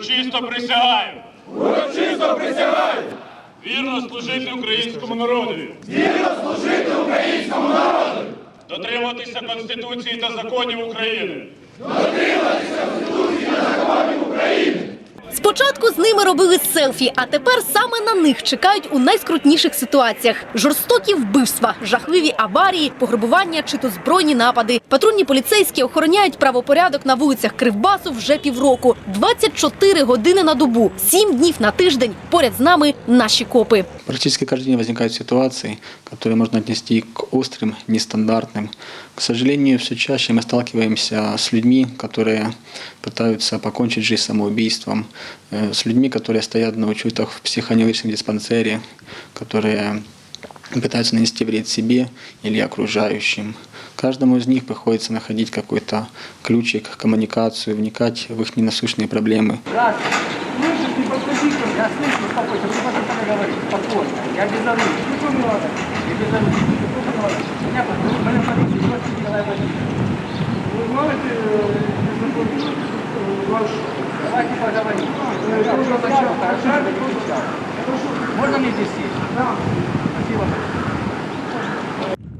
Урочисто присягаю. Урочисто присягаю. Вірно служити українському народові. Вірно служити українському народу. Дотримуватися Конституції та законів України. Спочатку з ними робили селфі, а тепер саме на них чекають у найскрутніших ситуаціях: жорстокі вбивства, жахливі аварії, пограбування чи то збройні напади. Патрульні поліцейські охороняють правопорядок на вулицях Кривбасу вже півроку, 24 години на добу, 7 днів на тиждень. Поряд з нами наші копи. Практически каждый день возникают ситуации, которые можно отнести к острым, нестандартным. К сожалению, все чаще мы сталкиваемся с людьми, которые пытаются покончить жизнь самоубийством, э, Э, с людьми, которые стоят на учетах в психоневрическом диспансере, которые пытаются нанести вред себе или окружающим. Каждому из них приходится находить какой-то ключик, коммуникацию, вникать в их ненасущные проблемы. Давайте поговорим.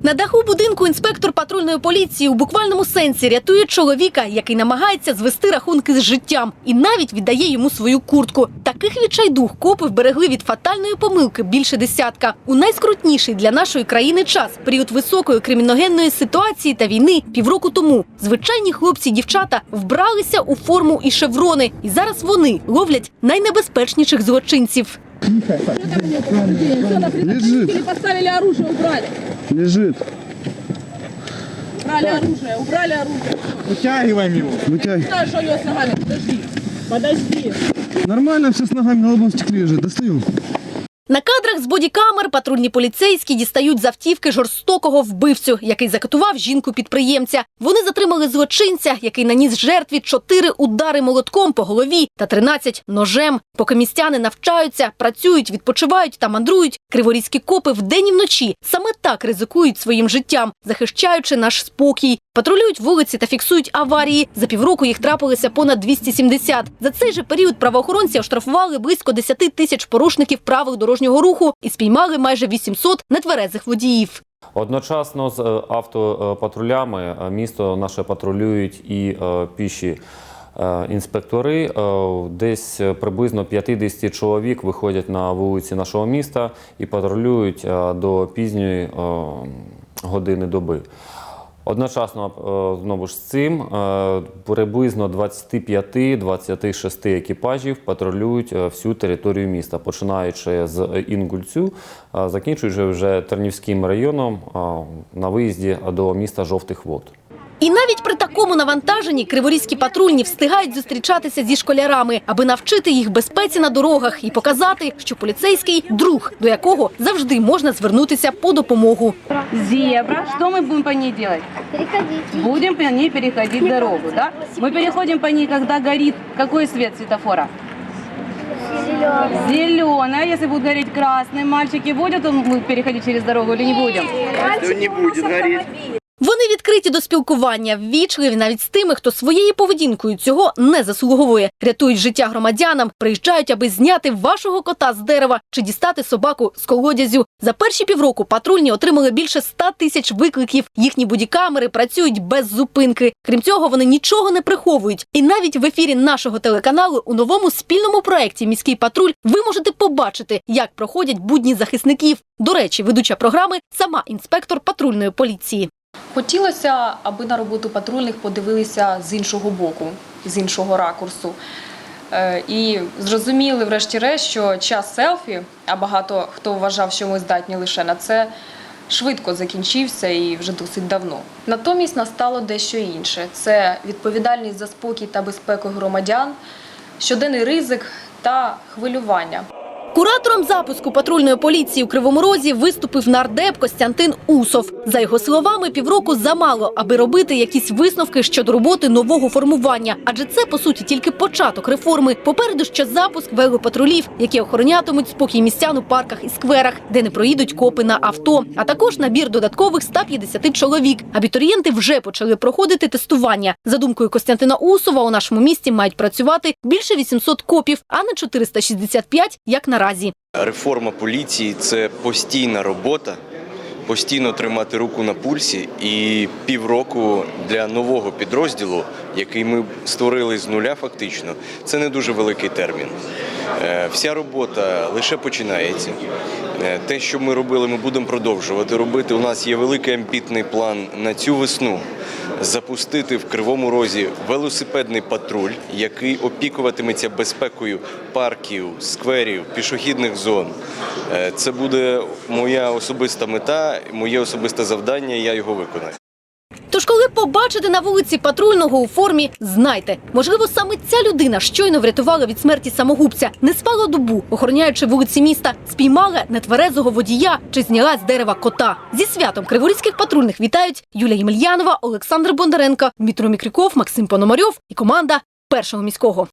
На даху будинку інспектор патрульної поліції у буквальному сенсі рятує чоловіка, який намагається звести рахунки з життям, і навіть віддає йому свою куртку. Таких відчайдух копи вберегли від фатальної помилки більше десятка. У найскрутніший для нашої країни час період високої криміногенної ситуації та війни півроку тому. Звичайні хлопці і дівчата вбралися у форму і шеврони, і зараз вони ловлять найнебезпечніших злочинців. Лежит, Поставили оружие, убрали. лежит. Убрали оружие, убрали оружие. Вытягиваем его. Вытягивай. Знаю, что у него с ногами. Подожди. Подожди. Нормально все с ногами на лобовом стекле. Достаю. На кадрах з бодікамер патрульні поліцейські дістають з автівки жорстокого вбивцю, який закатував жінку-підприємця. Вони затримали злочинця, який наніс жертві чотири удари молотком по голові та 13 ножем. Поки містяни навчаються, працюють, відпочивають та мандрують, криворізькі копи вдень і вночі саме так ризикують своїм життям, захищаючи наш спокій. Патрулюють вулиці та фіксують аварії. За півроку їх трапилося понад 270. За цей же період правоохоронці оштрафували близько 10 тисяч порушників правил дорожнього руху і спіймали майже 800 нетверезих водіїв. Одночасно з е, автопатрулями е, місто наше патрулюють і е, піші е, інспектори. Е, Десь е, приблизно 50 чоловік виходять на вулиці нашого міста і патрулюють е, до пізньої е, години доби. Одночасно е, знову ж з цим е, приблизно 25-26 екіпажів патрулюють е, всю територію міста, починаючи з Інгульцю, е, закінчуючи вже Тернівським районом е, на виїзді до міста Жовтих Вод. І навіть при такому навантаженні криворізькі патрульні встигають зустрічатися зі школярами, аби навчити їх безпеці на дорогах і показати, що поліцейський друг, до якого завжди можна звернутися по допомогу. Зебра. Что мы будем по ней делать? Переходите. Будем по ней переходить дорогу, да? Мы переходим по ней, когда горит какой свет светофора? Зеленая. Если будет гореть красный, мальчики будут он переходить через дорогу или не будем? Не будет гореть. Відкриті до спілкування, ввічливі навіть з тими, хто своєю поведінкою цього не заслуговує. Рятують життя громадянам, приїжджають, аби зняти вашого кота з дерева чи дістати собаку з колодязю. За перші півроку патрульні отримали більше 100 тисяч викликів. Їхні будікамери працюють без зупинки. Крім цього, вони нічого не приховують. І навіть в ефірі нашого телеканалу у новому спільному проєкті Міський патруль ви можете побачити, як проходять будні захисників. До речі, ведуча програми сама інспектор патрульної поліції. Хотілося, аби на роботу патрульних подивилися з іншого боку, з іншого ракурсу. Е, І зрозуміли, врешті-решт, що час селфі, а багато хто вважав, що ми здатні лише на це, швидко закінчився і вже досить давно. Натомість настало дещо інше: це відповідальність за спокій та безпеку громадян, щоденний ризик та хвилювання. Куратором запуску патрульної поліції у Кривому Розі виступив нардеп Костянтин Усов. За його словами, півроку замало, аби робити якісь висновки щодо роботи нового формування. Адже це по суті тільки початок реформи. Попереду ще запуск велопатрулів, які охоронятимуть спокій містян у парках і скверах, де не проїдуть копи на авто, а також набір додаткових 150 чоловік. Абітурієнти вже почали проходити тестування. За думкою Костянтина Усова, у нашому місті мають працювати більше 800 копів, а не 465, як наразі. Реформа поліції це постійна робота, постійно тримати руку на пульсі і півроку для нового підрозділу, який ми створили з нуля, фактично, це не дуже великий термін. Е, Вся робота лише починається. Е, Те, що ми робили, ми будемо продовжувати робити. У нас є великий амбітний план на цю весну запустити в Кривому Розі велосипедний патруль, який опікуватиметься безпекою парків, скверів, пішохідних зон. Е, Це буде моя особиста мета, моє особисте завдання, я його виконаю. Побачите на вулиці патрульного у формі, знайте, можливо, саме ця людина щойно врятувала від смерті самогубця, не спала добу, охороняючи вулиці міста, спіймала нетверезого водія чи зняла з дерева кота. Зі святом криворізьких патрульних вітають Юлія Ємельянова, Олександр Бондаренко, Дмитро Мікрюков, Максим Пономарьов і команда першого міського.